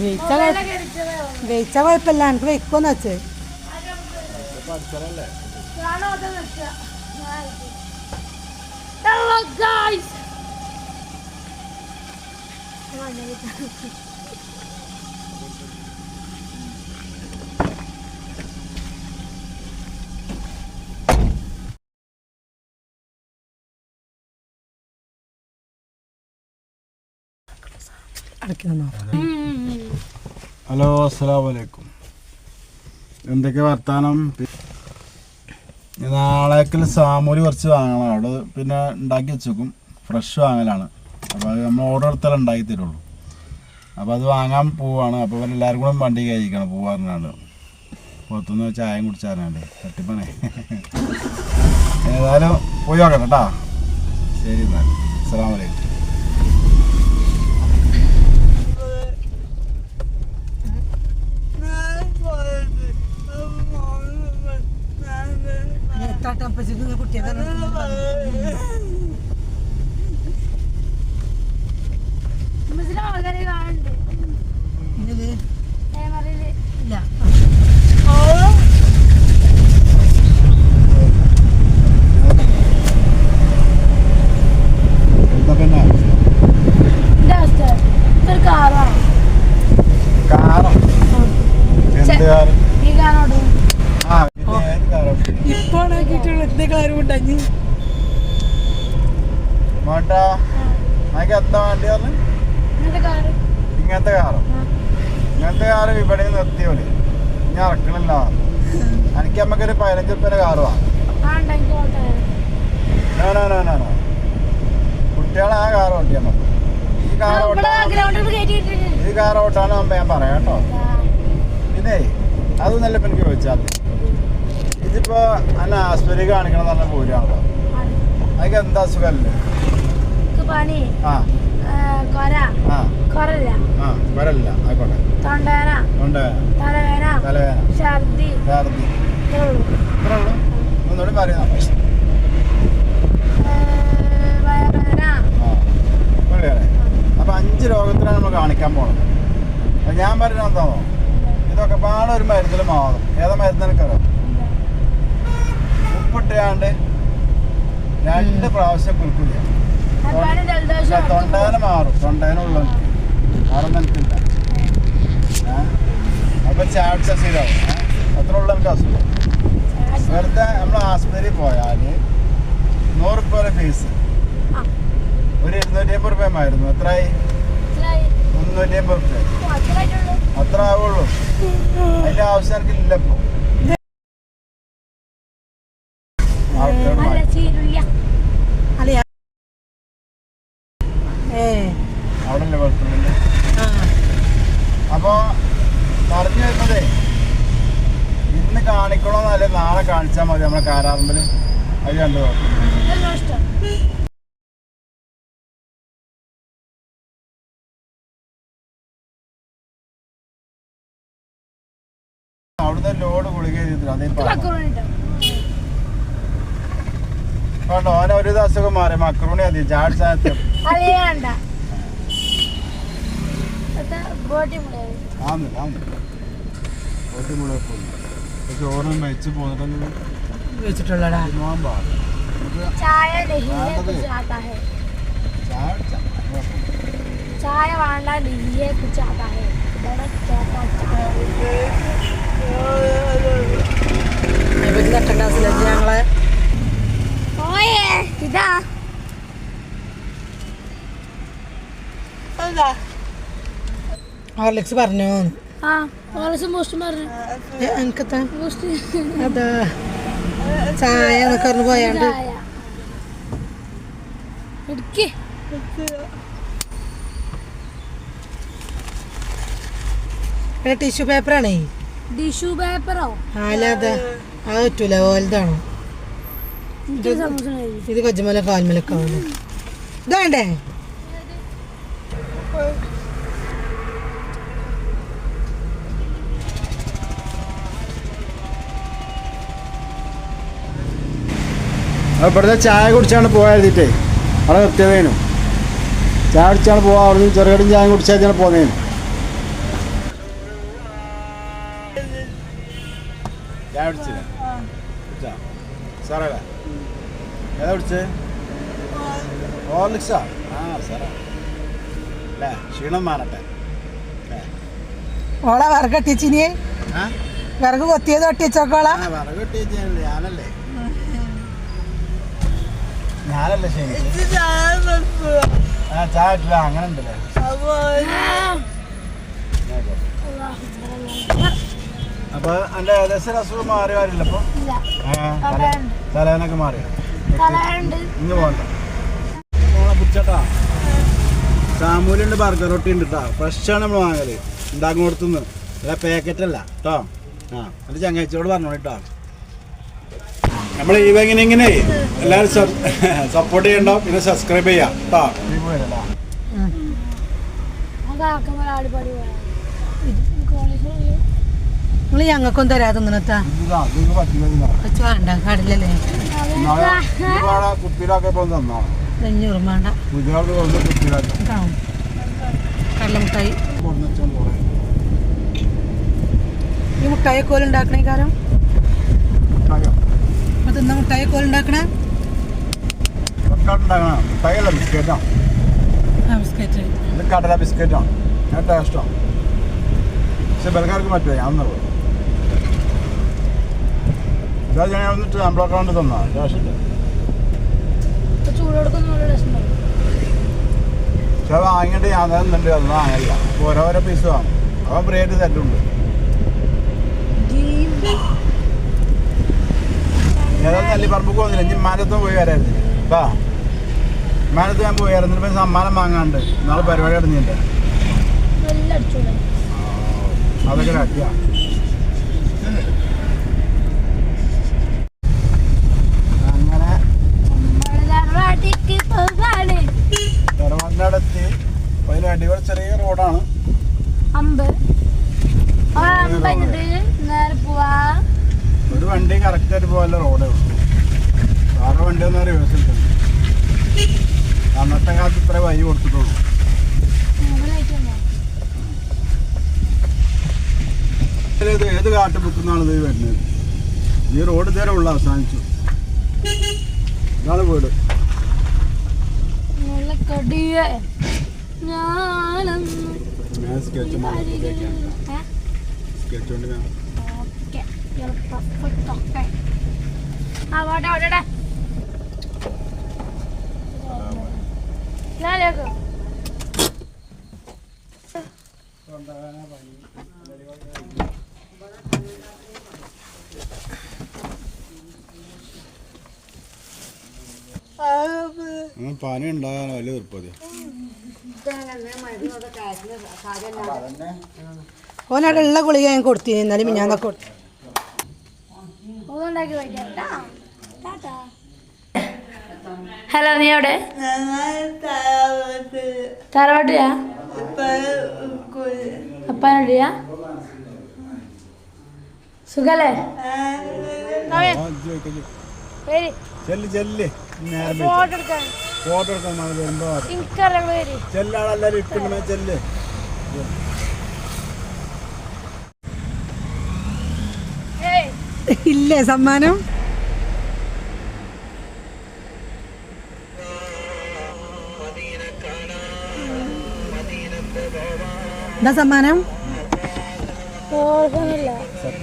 വെയിച്ച വെയിച്ച കുഴപ്പമില്ല എനിക്ക് വെക്കുമെന്ന് വെച്ചേ. Hello ഹലോ അസ്സലാമു അലൈക്കും എന്തൊക്കെ വർത്താനം? നാളേക്കൽ സാമൂരി കുറച്ച് വാങ്ങണം. അവിടെ പിന്നെ ഉണ്ടാക്കി വെച്ചേക്കും. ഫ്രഷ് വാങ്ങലാണ്. അപ്പോൾ അത് നമ്മൾ ഓർഡർ എടുത്താലേ ഉണ്ടാക്കി തരുള്ളൂ. അപ്പോൾ അത് വാങ്ങാൻ പോവാണ്. അപ്പോൾ എല്ലാവരും കൂടെ വണ്ടി കഴിക്കണം പോവാറുണ്ട് പുറത്തുനിന്ന് ചായം കുടിച്ചാറുണ്ട് തട്ടിപ്പണേ. ഏതായാലും പോയി നോക്കണം കേട്ടോ ശരി എന്നാൽ ไปซื้อเงินพูดเจ็บแล้วนะ ഇങ്ങനത്തെ കാറും ഇങ്ങനത്തെ കാറ് ഇവിടെ നിർത്തിയോൽ ഞാൻ ഇറക്കണില്ല. എനിക്ക് നമുക്കൊരു പതിനഞ്ച് റുപ്യ കാറ് വാ ആ ഉണ്ടെങ്കിൽ ഓട്ടെ no no no no no കുട്ടികളെ ആ കാർ ഓട്ടിയാ മതി ഈ കാർ ഓട്ടാൻ ഈ കാർ ഓട്ടാണ് അമ്മ ഞാൻ പറയാം കേട്ടോ. പിന്നെ അതൊന്നല്ല ഇപ്പം എനിക്ക് ചോദിച്ചാൽ ഇതിപ്പോ അല്ല ആസ്പത്രി കാണിക്കണം നല്ല പോരാണല്ലോ. അതിന് എന്താ അസുഖമല്ലേ ആ. കൊരല്ല. ആയിക്കോട്ടെ. തൊണ്ടവേന തലവേന ഛർദി. ഛർദി. ഇത്രേ ഉള്ളൂ. ഒന്നുകൂടി പറയുന്ന അപ്പൊ അഞ്ച് രോഗത്തിനാണ് നമ്മൾ കാണിക്കാൻ പോണത്. അപ്പൊ ഞാൻ പറഞ്ഞ എന്താണോ ഇതൊക്കെ പാടെ ഒരു മരുന്നിൽ മാറും ഏതാ മരുന്ന് എനിക്കറിയാം? ഉപ്പിട്ടാണ്ട് രണ്ട് പ്രാവശ്യം ജലദോഷം തൊണ്ടേന മാറും. തൊണ്ടേനുള്ള മാറുന്ന എനിക്കില്ല. അപ്പൊ ചാഴ്ച ശരിയാവും. അത്ര ഉള്ള എനിക്ക് അസുഖം. വെറുതെ നമ്മൾ ആസ്പത്രിയിൽ പോയാൽ നൂറുപ്യ വരെ ഫീസ്. ഒരു ഇരുന്നൂറ്റി അമ്പത് റുപ്യ ആയിരുന്നു എത്രയായി മുന്നൂറ്റി അമ്പത് റുപ്യ അത്ര ആവുള്ളൂ. അതിന്റെ ആവശ്യം എനിക്കില്ല ഇപ്പൊ ആൾക്കാരോട് നല്ല മാറ്റി. ചീരുള്ളിയ അല്ല ഏ അവിടെ അല്ലേ വെളുത്തുള്ളിന്റെ ആ അപ്പൊ പറഞ്ഞു വരുന്നതേ ഇന്ന് കാണിക്കണോന്നല്ല നാളെ കാണിച്ചാൽ മതി നമ്മളെ കാരാറുമ്പിൽ അത് കണ്ടു? നോക്കും അവിടുന്ന് ലോഡ് ഗുളിക അതേ കണ്ടോ? അവനെ ഒരു അസുഖം മാറി. മക്രൂണി മതി. ആവുന്നില്ല ആവുന്നില്ല ബോട്ടി മുളക് പോകുന്നു ചോറിന് വെച്ച് പോന്നിട്ടൊന്നും വെച്ചിട്ടുള്ളടാ നോക്കാൻ പാടില്ല ചായ ചായ വേണ്ട ലില്ലിയെ കുറിച്ച് ആതാ ഞങ്ങളെ ഇതാ. ഹോർലിക്സ് പറഞ്ഞു. ചായ പറഞ്ഞു പോയാണ്ട്. പിന്നെ ടിഷ്യൂ പേപ്പറാണേ ടിഷ്യൂ പേപ്പറോ അല്ല അത്. പറ്റൂല ഓലതാണോ ഇത് കൊച്ചുമല കാൽമലക്കാവുന്നു ഇതാണ്ടേ ഇവിടുത്തെ ചായ കുടിച്ചാണ് പോയായിരുന്നിട്ടേ അവിടെ നിർത്തിയതേനു. ചായ കുടിച്ചാണ് പോവാ അവിടെ നിന്ന് ചെറുകടും ചായ കുടിച്ചാൽ പോന്നേ ചായ കുടിച്ചില്ല കുടിച്ചാ? സാറേ ഏതാ? കുടിച്ചേ? ഹോർലിക്സാ? ആ സാറാ. അല്ലേ ക്ഷീണം മാറട്ടെ. ഓളെ വിറക് കെട്ടിച്ചിനിയെ ആ? വിറക് കൊത്തിയത് ഒട്ടിച്ചോക്കോളാ വിറക് കിട്ടിയില്ലേ ഞാനല്ലേ. ഞാനല്ലേ ശരി. ആ ചായ ഇട്ടില്ല. അങ്ങനെ ഉണ്ടല്ലേ? അപ്പൊ എന്റെ ഏകദേശം അസുഖം മാറി വരില്ല അപ്പൊ? ഇല്ല. ആ, തല- തലവേദനയൊക്കെ മാറി. ഇന്ന് പോകണ്ട. പുച്ചട്ടാ. പിടിച്ചട്ടാ സാമൂലുണ്ട് ബർഗർ റൊട്ടി ഉണ്ട് കേട്ടോ ഫ്രഷാണ് നമ്മൾ വാങ്ങൽ. ഉണ്ടാക്കും കൊടുത്തുനിന്ന് അല്ല പാക്കറ്റ് അല്ല. കേട്ടോ ആ അത് ചങ്ങാഴ്ചയോട് പറഞ്ഞോളൂ കേട്ടോ നമ്മൾ ഇങ്ങനെ എല്ലാവരും സപ്പോർട്ട് ചെയ്യണ്ടോ. പിന്നെ സബ്സ്ക്രൈബ് ചെയ്യാം. കേട്ടോ നിങ്ങൾ ഞങ്ങൾക്കും തരാതെ കടലല്ലേ ഈ മുട്ടായി കോൽ ഉണ്ടാക്കണേ കാരം അപ്പൊ തിന്ന മുട്ടായി കോൽ ഉണ്ടാക്കണേ? മുട്ടായില്ല ബിസ്ക്കറ്റാണ് ആ ബിസ്ക്കറ്റ്. ഇത് കടല ബിസ്ക്കറ്റാണ് ഞാൻ ടേസ്റ്റാണ് പക്ഷെ ബൽക്കാർക്ക് പറ്റുമോ ഞാൻ ഒന്നുള്ളൂ ഇതാ ഞാൻ വന്നിട്ട് നമ്മളൊക്കെ കൊണ്ട് തന്നാ. രസം പക്ഷെ വാങ്ങിയിട്ട് ഞാൻ തന്നിട്ടുണ്ട് അത് വാങ്ങില്ല ഓരോരോ പീസ് വാങ്ങും അവൻ ബ്രേഡ് തല്ലുണ്ട് ഏതായാലും നെല്ലിപ്പറമ്പ് പോകുന്നില്ല ഇനി മാനത്ത് പോയി വരായിരുന്നു. വാ. മാനത്ത് ഞാൻ പോയി വരാം. എന്നിട്ട് സമ്മാനം വാങ്ങാണ്ട് നാളെ പരിപാടി നടന്നിട്ടുണ്ട് നല്ല അടിച്ചൂടെ അതൊക്കെ കാട്ടിയാ. വണ്ടി കറക്റ്റായിട്ട് പോകാനുള്ള റോഡേ ഉള്ളൂ വേറെ വണ്ടി ഒന്നും റിവേഴ്സ് അന്നത്തെ കാലത്ത് ഇത്ര വഴി കൊടുത്തിട്ടുള്ളൂ. ഇത് ഏത് കാട്ട് ബുക്കുന്നാണ് ഇത് വരുന്നത്? ഈ റോഡ് ഇതുവരെ ഉള്ള അവസാനിച്ചു. ഇതാണ് വീട്. സ്കെച്ച് സ്കെച്ച് കൊണ്ട് ഞാൻ ആ പോട്ടെ ഞാനേക്കോ പനി ഉണ്ടാകാൻ വലിയ തീർപ്പതി ഓനവിടെ ഉള്ള ഗുളിക ഞാൻ കൊടുത്തിന്. എന്നാലും ഞാൻ കൊടുത്തു. ഉണ്ടാക്കി ഹലോ നീ എവിടെ? തറവാട്ടിയാ അപ്പാനോടിയാ? സുഖല്ലേ? ചെല്ല് ചെല്ല്. ഫോട്ടോ എടുക്കാൻ. ഫോട്ടോ എടുക്കാൻ ചെല്ലാളെല്ലാരും ഇട്ടിങ്ങനെ ചെല്ല്. ഇല്ലേ സമ്മാനം? എന്താ സമ്മാനം?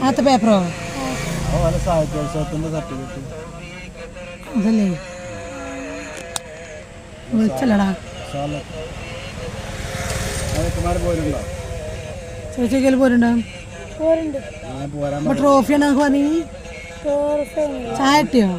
ആത്ത പേപ്പറോ അതല്ലേ? വിളിച്ചല്ലടാ പോരുണ്ടാവും പോരുണ്ട്? ട്രോഫിയാണ് ചായ കിട്ടിയോ?